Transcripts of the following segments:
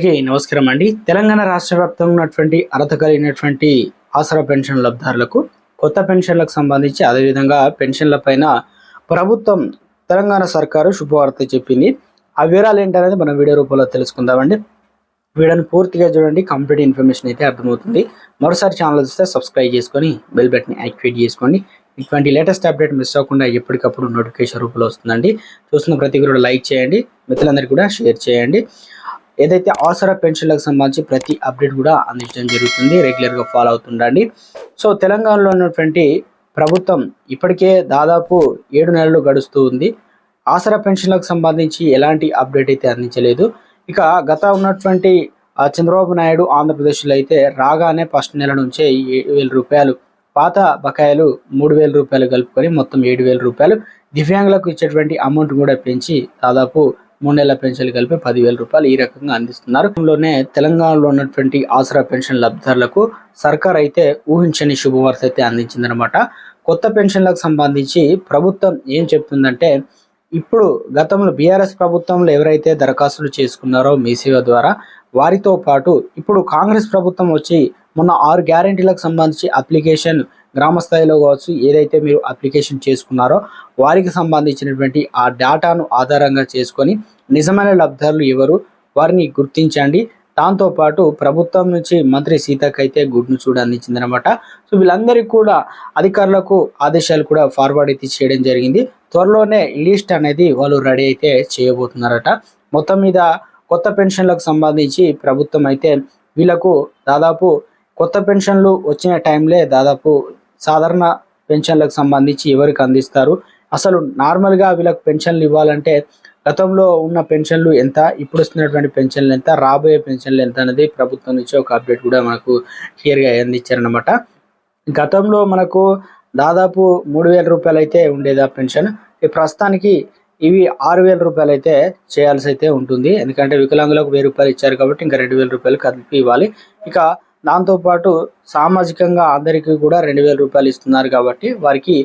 నమస్కారం అండి. తెలంగాణ రాష్ట్ర వ్యాప్తంగా ఉన్నటువంటి అర్హత కలిగినటువంటి ఆసరా పెన్షన్ లబ్ధారులకు కొత్త పెన్షన్లకు సంబంధించి అదేవిధంగా పెన్షన్ల పైన ప్రభుత్వం తెలంగాణ సర్కారు శుభవార్త చెప్పింది. ఆ వివరాలు ఏంటనేది మనం వీడియో రూపంలో తెలుసుకుందామండి. వీడియోని పూర్తిగా చూడండి కంప్లీట్ ఇన్ఫర్మేషన్ అయితే అర్థమవుతుంది. మరోసారి ఛానల్ చూస్తే సబ్స్క్రైబ్ చేసుకొని బెల్ బటన్ యాక్టివేట్ చేసుకోండి. ఇటువంటి లేటెస్ట్ అప్డేట్ మిస్ అవ్వకుండా ఎప్పటికప్పుడు నోటిఫికేషన్ రూపంలో వస్తుందండి. చూస్తున్న ప్రతి కూడా లైక్ చేయండి మిత్రులందరికీ కూడా షేర్ చేయండి. ఏదైతే ఆసరా పెన్షన్లకు సంబంధించి ప్రతి అప్డేట్ కూడా అందించడం జరుగుతుంది రెగ్యులర్గా ఫాలో అవుతుండండి. సో తెలంగాణలో ఉన్నటువంటి ప్రభుత్వం ఇప్పటికే దాదాపు ఏడు నెలలు గడుస్తూ ఉంది. ఆసరా పెన్షన్లకు సంబంధించి ఎలాంటి అప్డేట్ అయితే అందించలేదు. ఇక గత ఉన్నటువంటి ఆ, చంద్రబాబు నాయుడు ఆంధ్రప్రదేశ్లో అయితే రాగానే ఫస్ట్ నెల నుంచే ఏడు వేల రూపాయలు పాత బకాయిలు మూడు వేల రూపాయలు కలుపుకొని మొత్తం ఏడు వేల రూపాయలు దివ్యాంగులకు ఇచ్చేటువంటి అమౌంట్ కూడా పెంచి దాదాపు మూడు నెలల పెన్షన్లు కలిపి పదివేల రూపాయలు ఈ రకంగా అందిస్తున్నారు. లోనే తెలంగాణలో ఉన్నటువంటి ఆసరా పెన్షన్ లబ్ధిదారులకు సర్కార్ అయితే ఊహించని శుభవార్త అయితే అందించిందనమాట కొత్త పెన్షన్లకు సంబంధించి ప్రభుత్వం ఏం చెప్తుందంటే ఇప్పుడు గతంలో బీఆర్ఎస్ ప్రభుత్వంలో ఎవరైతే దరఖాస్తులు చేసుకున్నారో మీసేవ ద్వారా వారితో పాటు ఇప్పుడు కాంగ్రెస్ ప్రభుత్వం వచ్చి మొన్న ఆరు గ్యారెంటీలకు సంబంధించి అప్లికేషన్ గ్రామ స్థాయిలో కావచ్చు ఏదైతే మీరు అప్లికేషన్ చేసుకున్నారో వారికి సంబంధించినటువంటి ఆ డేటాను ఆధారంగా చేసుకొని నిజమైన లబ్ధారులు ఎవరు వారిని గుర్తించండి. దాంతోపాటు ప్రభుత్వం నుంచి మంత్రి సీతక్ అయితే గుడ్ న్యూస్ కూడా సో వీళ్ళందరికీ కూడా అధికారులకు ఆదేశాలు కూడా ఫార్వర్డ్ అయితే చేయడం జరిగింది. త్వరలోనే లిస్ట్ అనేది వాళ్ళు రెడీ అయితే చేయబోతున్నారట. మొత్తం మీద కొత్త పెన్షన్లకు సంబంధించి ప్రభుత్వం అయితే వీళ్ళకు దాదాపు కొత్త పెన్షన్లు వచ్చిన టైంలే దాదాపు సాధారణ పెన్షన్లకు సంబంధించి ఎవరికి అందిస్తారు? అసలు నార్మల్గా వీళ్ళకి పెన్షన్లు ఇవ్వాలంటే గతంలో ఉన్న పెన్షన్లు ఎంత ఇప్పుడు వస్తున్నటువంటి పెన్షన్లు ఎంత రాబోయే పెన్షన్లు ఎంత అనేది ప్రభుత్వం నుంచి ఒక అప్డేట్ కూడా మనకు క్లియర్గా అందించారనమాట గతంలో మనకు దాదాపు మూడు వేల రూపాయలు అయితే ఉండేది ఆ పెన్షన్. ఈ ప్రస్తుతానికి ఇవి ఆరు వేల రూపాయలు అయితే చేయాల్సి అయితే ఉంటుంది. ఎందుకంటే వికలాంగులకు వెయ్యి రూపాయలు ఇచ్చారు కాబట్టి ఇంకా రెండు వేల రూపాయలు కలిపి ఇవ్వాలి. ఇక దాంతోపాటు సామాజికంగా అందరికీ కూడా రెండు వేల రూపాయలు ఇస్తున్నారు కాబట్టి వారికి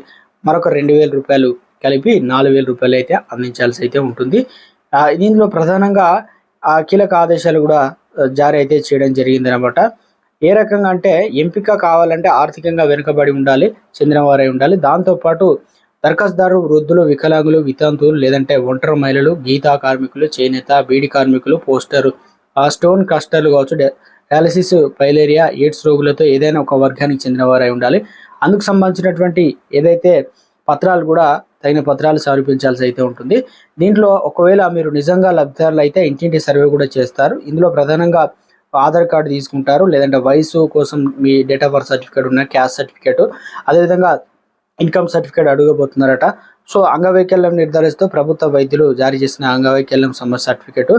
మరొక రెండు వేల రూపాయలు కలిపి నాలుగు వేల రూపాయలు అయితే అందించాల్సి అయితే ఉంటుంది. ఆ, దీనిలో ప్రధానంగా ఆ కీలక ఆదేశాలు కూడా జారీ అయితే చేయడం జరిగింది అనమాట ఏ రకంగా అంటే ఎంపిక కావాలంటే ఆర్థికంగా వెనుకబడి ఉండాలి చెందినవారై ఉండాలి. దాంతోపాటు దరఖాస్తుదారు వృద్ధులు వికలాంగులు వితంతువులు లేదంటే ఒంటరి మహిళలు గీతా కార్మికులు చేనేత బీడి కార్మికులు పోస్టరు ఆ స్టోన్ కస్టర్లు కావచ్చు డయాలసిస్ పైలేరియా ఎయిడ్స్ రోగులతో ఏదైనా ఒక వర్గానికి చెందిన వారై ఉండాలి. అందుకు సంబంధించినటువంటి ఏదైతే పత్రాలు కూడా తగిన పత్రాలు సమర్పించాల్సి అయితే ఉంటుంది. దీంట్లో ఒకవేళ మీరు నిజంగా లబ్ధిదారులు అయితే ఇంటింటి సర్వే కూడా చేస్తారు. ఇందులో ప్రధానంగా ఆధార్ కార్డు తీసుకుంటారు. లేదంటే వయసు కోసం మీ డేట్ ఆఫ్ బర్త్ సర్టిఫికేట్ ఉన్న క్యాస్ట్ సర్టిఫికేట్. అదేవిధంగా ఇన్కమ్ సర్టిఫికేట్ అడగబోతున్నారట. సో అంగవైకల్యం నిర్ధారిస్తూ ప్రభుత్వ వైద్యులు జారీ చేసిన అంగవైకల్యం సమస్య సర్టిఫికేట్.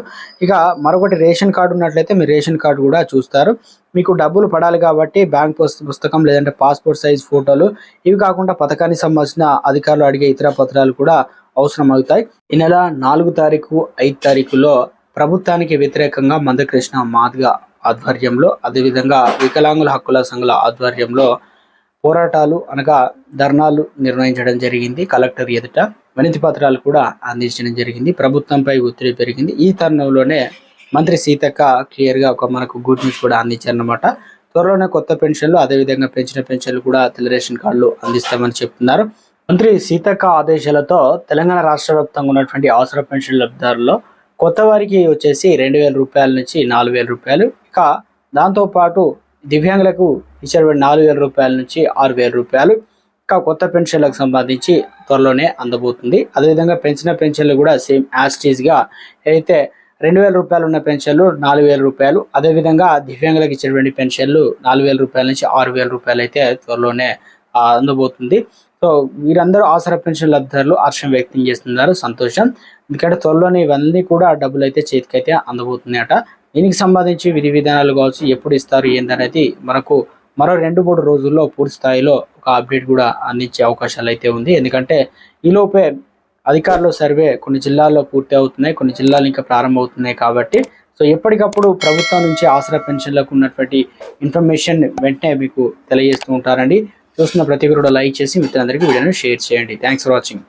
ఇక మరొకటి రేషన్ కార్డు ఉన్నట్లయితే మీ రేషన్ కార్డు కూడా చూస్తారు. మీకు డబ్బులు పడాలి కాబట్టి బ్యాంక్ పుస్తకం లేదంటే పాస్పోర్ట్ సైజ్ ఫోటోలు ఇవి కాకుండా పథకానికి సంబంధించిన అధికారులు అడిగే ఇతర పత్రాలు కూడా అవసరం అవుతాయి ఈ నెల నాలుగు తారీఖు ఐదు తారీఖులో ప్రభుత్వానికి వ్యతిరేకంగా మందకృష్ణ మాదిగ ఆధ్వర్యంలో అదేవిధంగా వికలాంగుల హక్కుల సంఘాల ఆధ్వర్యంలో పోరాటాలు అనగా ధర్నాలు నిర్వహించడం జరిగింది. కలెక్టర్ ఎదుట వినతి పత్రాలు కూడా అందించడం జరిగింది. ప్రభుత్వంపై ఒత్తిడి పెరిగింది. ఈ తరుణంలోనే మంత్రి సీతక్క క్లియర్గా ఒక మనకు గుడ్ న్యూస్ కూడా అందించారనమాట త్వరలోనే కొత్త పెన్షన్లు అదేవిధంగా పెంచిన పెన్షన్లు కూడా తెల్ల రేషన్ కార్డులు అందిస్తామని చెప్తున్నారు. మంత్రి సీతక్క ఆదేశాలతో తెలంగాణ రాష్ట్ర వ్యాప్తంగా ఉన్నటువంటి అవసర పెన్షన్ లబ్ధిదారుల్లో కొత్త వారికి వచ్చేసి రెండు వేల రూపాయల నుంచి నాలుగు వేల రూపాయలు. ఇక దాంతో పాటు దివ్యాంగులకు ఇచ్చేటువంటి నాలుగు వేల రూపాయల నుంచి ఆరు వేల రూపాయలు. ఇంకా కొత్త పెన్షన్లకు సంబంధించి త్వరలోనే అందబోతుంది. అదేవిధంగా పెంచిన పెన్షన్లు కూడా సేమ్ యాస్టీజ్గా అయితే రెండు వేల రూపాయలు ఉన్న పెన్షన్లు నాలుగు వేల రూపాయలు అదేవిధంగా దివ్యాంగులకు ఇచ్చేటువంటి పెన్షన్లు నాలుగు వేల రూపాయల నుంచి ఆరు వేల రూపాయలు అయితే త్వరలోనే అందబోతుంది. సో వీరందరూ అవసర పెన్షన్ లబ్ధిదారులు హర్షం వ్యక్తం చేస్తున్నారు. సంతోషం. ఎందుకంటే త్వరలోనే ఇవన్నీ కూడా డబ్బులు అయితే చేతికైతే అందబోతున్నాయట. దీనికి సంబంధించి విధి విధానాలు కావచ్చు ఎప్పుడు ఇస్తారు ఏందనేది మనకు మరో రెండు మూడు రోజుల్లో పూర్తి స్థాయిలో ఒక అప్డేట్ కూడా అందించే అవకాశాలు అయితే ఉంది. ఎందుకంటే ఈలోపే అధికారుల సర్వే కొన్ని జిల్లాల్లో పూర్తి అవుతున్నాయి కొన్ని జిల్లాలు ఇంకా ప్రారంభమవుతున్నాయి కాబట్టి. సో ఎప్పటికప్పుడు ప్రభుత్వం నుంచి ఆసరా పెన్షన్లకు ఉన్నటువంటి ఇన్ఫర్మేషన్ వెంటనే మీకు తెలియజేస్తూ ఉంటారండి. చూస్తున్న ప్రతి ఒక్కరు కూడా లైక్ చేసి మిత్రులందరికీ వీడియోను షేర్ చేయండి. Thanks for watching